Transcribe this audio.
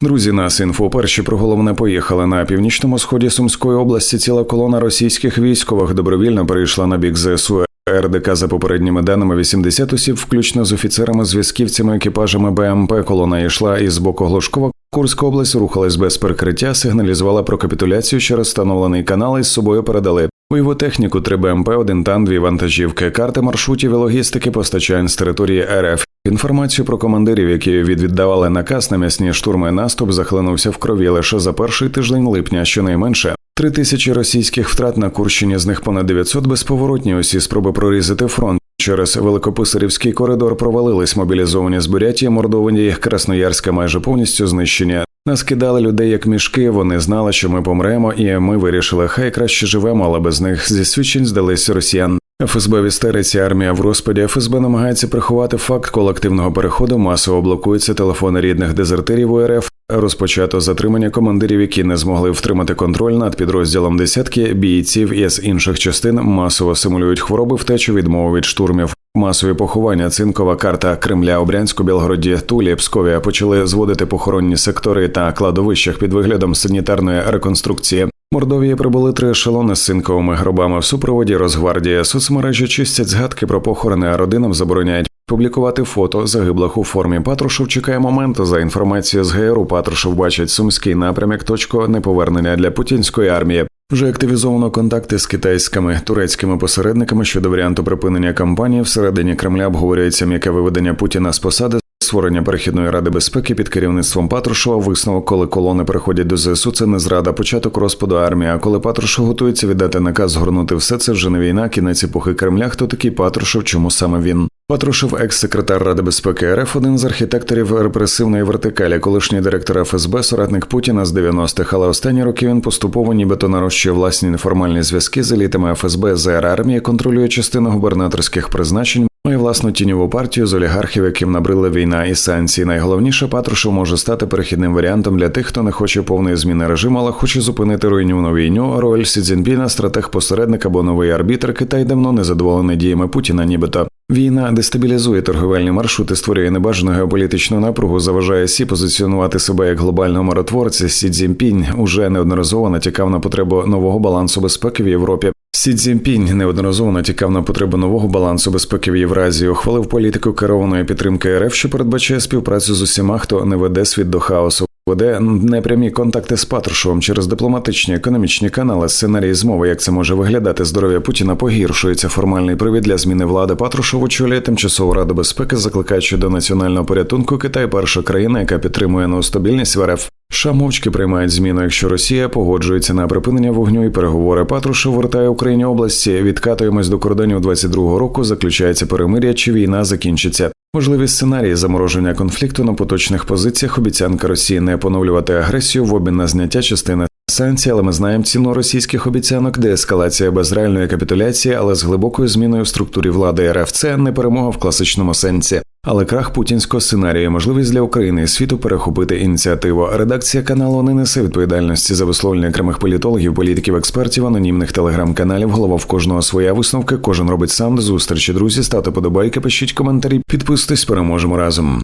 Друзі, нас інфо перші про головне поїхали на північному сході Сумської області. Ціла колона російських військових добровільно перейшла на бік ЗСУ. РДК за попередніми даними 80 осіб, включно з офіцерами, зв'язківцями, екіпажами БМП. Колона йшла із боку Глушкова. Курська область рухалась без перекриття, сигналізувала про капітуляцію через встановлений канал і з собою передали бойову техніку, 3 БМП, один тан, дві вантажівки, карти маршрутів і логістики постачань з території РФ. Інформацію про командирів, які відвіддавали наказ на м'ясні штурми наступ, захлинувся в крові лише за перший тиждень липня, щонайменше. Три тисячі російських втрат на Курщині, з них понад 900 безповоротні. Усі спроби прорізати фронт. Через Великописарівський коридор провалились мобілізовані з Бурятії, мордовані Красноярська майже повністю знищені. Нас кидали людей як мішки. Вони знали, що ми помремо, і ми вирішили, хай краще живемо, але без них зі свідчень здались росіян. ФСБ в армія в розпаді. ФСБ намагається приховати факт колективного переходу. Масово блокуються телефони рідних дезертирів УРФ. Розпочато затримання командирів, які не змогли втримати контроль над підрозділом десятки бійців із інших частин масово симулюють хвороби, втечу відмову від штурмів. Масові поховання, цинкова карта Кремля, Обрянську, Білгороді, Тулі, Пскові почали зводити похоронні сектори та кладовищах під виглядом санітарної реконструкції. Мордовії прибули три ешелони з цинковими гробами в супроводі Росгвардії. Соцмережі чистять згадки про похорони, а родинам забороняють публікувати фото загиблих у формі. Патрушев чекає моменту. За інформацією з ГРУ, Патрушев бачить сумський напрямок точку неповернення для путінської армії. Вже активізовано контакти з китайськими турецькими посередниками щодо варіанту припинення кампанії. Всередині Кремля обговорюється м'яке виведення Путіна з посади. Створення перехідної ради безпеки під керівництвом Патрушева висновок, коли колони переходять до ЗСУ, це не зрада, початок розпаду армії. А коли Патрушев готується віддати наказ згорнути все це вже не війна, кінець епохи Кремля. Хто такий Патрушев? Чому саме він? Патрушев, екс-секретар Ради безпеки РФ, один з архітекторів репресивної вертикалі, колишній директор ФСБ, соратник Путіна з 90-х, але останні роки він поступово, нібито нарощує власні неформальні зв'язки з елітами ФСБ, ЗР армії, контролює частину губернаторських призначень. Має власну тіньову партію з олігархів, яким набрила війна і санкції. Найголовніше Патрушев може стати перехідним варіантом для тих, хто не хоче повної зміни режиму, але хоче зупинити руйнівну війню. Роль Сі Цзіньпіна, стратег посередник або новий арбітр. Китай давно не задоволений діями Путіна, нібито. Війна дестабілізує торговельні маршрути, створює небажану геополітичну напругу, заважає Сі позиціонувати себе як глобального миротворця. Сі Цзіньпінь уже неодноразово натякав на потребу нового балансу безпеки в Європі. Сі Цзіньпінь неодноразово натякав на потребу нового балансу безпеки в Євразії, ухвалив політику керованої підтримки РФ, що передбачає співпрацю з усіма, хто не веде світ до хаосу. Веде непрямі контакти з Патрушевим через дипломатичні економічні канали, сценарії змови, як це може виглядати. Здоров'я Путіна погіршується. Формальний привід для зміни влади Патрушев очолює тимчасову раду безпеки, закликаючи до національного порятунку Китай, перша країна, яка підтримує нову стабільність в РФ. США мовчки приймають зміну, якщо Росія погоджується на припинення вогню і переговори. Патрушев вертає Україні області. Відкатуємось до кордонів 22-го року. Заключається перемир'я, чи війна закінчиться. Можливі сценарії замороження конфлікту на поточних позиціях. Обіцянка Росії не поновлювати агресію в обмін на зняття частини санкцій, але ми знаємо ціну російських обіцянок, деескалація без реальної капітуляції, але з глибокою зміною в структурі влади РФ. Це не перемога в класичному сенсі. Але крах путінського сценарію, можливість для України і світу перехопити ініціативу. Редакція каналу не несе відповідальності за висловлення окремих політологів, політиків, експертів, анонімних телеграм-каналів. Голова в кожного своя висновка. Кожен робить сам до зустрічі. Друзі, ставте подобайки, пишіть коментарі, підписуйтесь, переможемо разом.